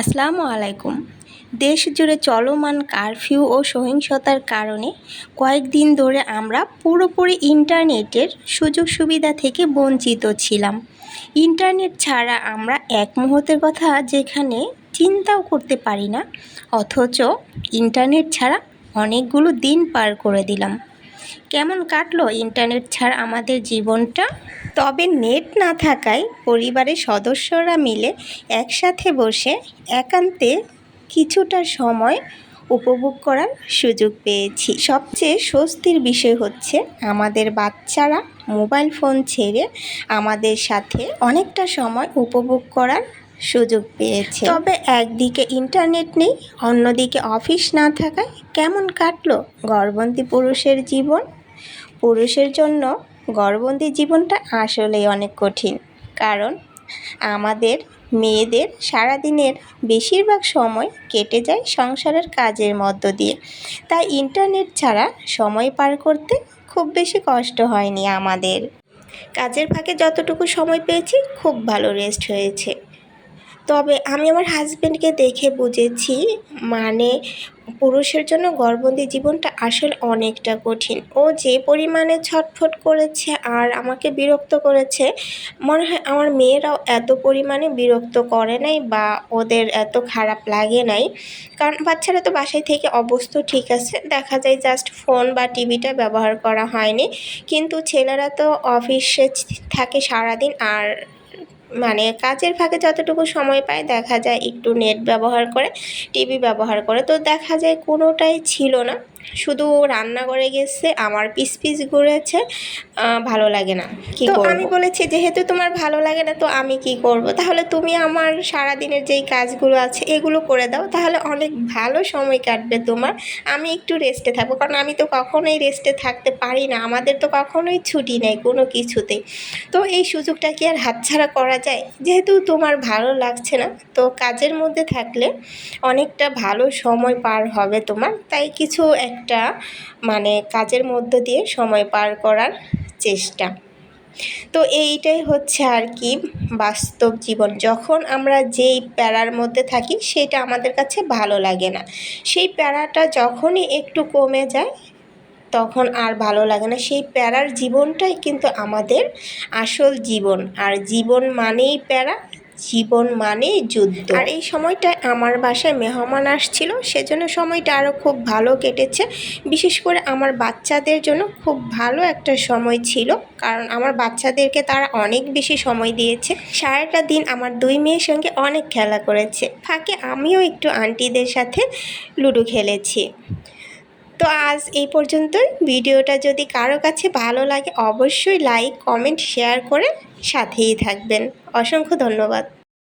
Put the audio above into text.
আসসালামু আলাইকুম। দেশ জুড়ে চলমান কারফিউ ও সহিংসতার কারণে কয়েকদিন ধরে আমরা পুরোপুরি ইন্টারনেটের সুযোগ সুবিধা থেকে বঞ্চিত ছিলাম। ইন্টারনেট ছাড়া আমরা এক মুহূর্তের কথা যেখানে চিন্তাও করতে পারি না, অথচ ইন্টারনেট ছাড়া অনেকগুলো দিন পার করে দিলাম। কেমন কাটলো ইন্টারনেট ছাড়া আমাদের জীবনটা? তবে নেট না থাকায় পরিবারের সদস্যরা মিলে একসাথে বসে একান্তে কিছুটা সময় উপভোগ করার সুযোগ পেয়েছি। সবচেয়ে স্বস্তির বিষয় হচ্ছে আমাদের বাচ্চারা মোবাইল ফোন ছেড়ে আমাদের সাথে অনেকটা সময় উপভোগ করার সুযোগ পেয়েছে। তবে একদিকে ইন্টারনেট নেই, অন্যদিকে অফিস না থাকায় কেমন কাটলো গর্ভবতী পুরুষের জীবন? পুরুষের জন্য গর্ভবতী জীবনটা আসলেই অনেক কঠিন। কারণ আমাদের মেয়েদের সারাদিনের বেশিরভাগ সময় কেটে যায় সংসারের কাজের মধ্য দিয়ে। তাই ইন্টারনেট ছাড়া সময় পার করতে খুব বেশি কষ্ট হয়নি আমাদের। কাজের ফাঁকে যতটুকু সময় পেয়েছি, খুব ভালো রেস্ট হয়েছে। তবে আমি আমার হাজব্যান্ডকে দেখে বুঝেছি মানে পুরুষের জন্য গর্ভবতী জীবনটা আসলে অনেকটা কঠিন। ও যে পরিমাণে ছটফট করেছে আর আমাকে বিরক্ত করেছে, মনে হয় আমার মেয়েরাও এত পরিমাণে বিরক্ত করে নাই বা ওদের এত খারাপ লাগে নাই। কারণ বাচ্চারা তো বাসায় থেকে অবস্থ ঠিক আছে, দেখা যায় জাস্ট ফোন বা টিভিটা ব্যবহার করা হয়নি। কিন্তু ছেলেরা তো অফিসে থাকে সারাদিন আর মানে কাজের ফাঁকে যতটুকু সময় পায় দেখা যায় একটু নেট ব্যবহার করে টিভি ব্যবহার করে। তো দেখা যায় কোনোটাই ছিল না। শুধু রান্নাঘরে গেছে আমার পিস পিস ঘুরেছে ভালো লাগে না। কি তো আমি বলেছি যেহেতু তোমার ভালো লাগে না তো আমি কি করব? তাহলে তুমি আমার সারা দিনের যেই কাজগুলো আছে এগুলো করে দাও। তাহলে অনেক ভালো সময় কাটবে তোমার। আমি একটু রেস্টে থাকব। কারণ আমি তো কখনোই রেস্টে থাকতে পারি না। আমাদের তো কখনোই ছুটি নেই কোনো কিছুতেই। তো এই সুযোগটা কি আর হাতছাড়া করা যায়? যেহেতু তোমার ভালো লাগছে না তো কাজের মধ্যে থাকলে অনেকটা ভালো সময় পার হবে তোমার। তাই কিছু একটা মানে কাজের মধ্য দিয়ে সময় পার করার চেষ্টা। তো এইটাই হচ্ছে আর কি বাস্তব জীবন। যখন আমরা যেই প্যারার মধ্যে থাকি, সেটা আমাদের কাছে ভালো লাগে না। সেই প্যারাটা যখনই একটু কমে যায়, তখন আর ভালো লাগে না। সেই প্যারার জীবনটাই কিন্তু আমাদের আসল জীবন। আর জীবন মানেই প্যারা জীবন মানেই যুদ্ধ। আর এই সময়টায় আমার বাসায় মেহমান আসছিল, সেজন্য সময়টা আরও খুব ভালো কেটেছে। বিশেষ করে আমার বাচ্চাদের জন্য খুব ভালো একটা সময় ছিল, কারণ আমার বাচ্চাদেরকে তারা অনেক বেশি সময় দিয়েছে। সারাটা দিন আমার দুই মেয়ের সঙ্গে অনেক খেলা করেছে। ফাঁকে আমিও একটু আন্টিদের সাথে লুডো খেলেছি। তো আজ এই পর্যন্ত ভিডিওটা যদি কারও কাছে ভালো লাগে, অবশ্যই লাইক কমেন্ট শেয়ার করে সাথেই থাকবেন। অসংখ্য ধন্যবাদ।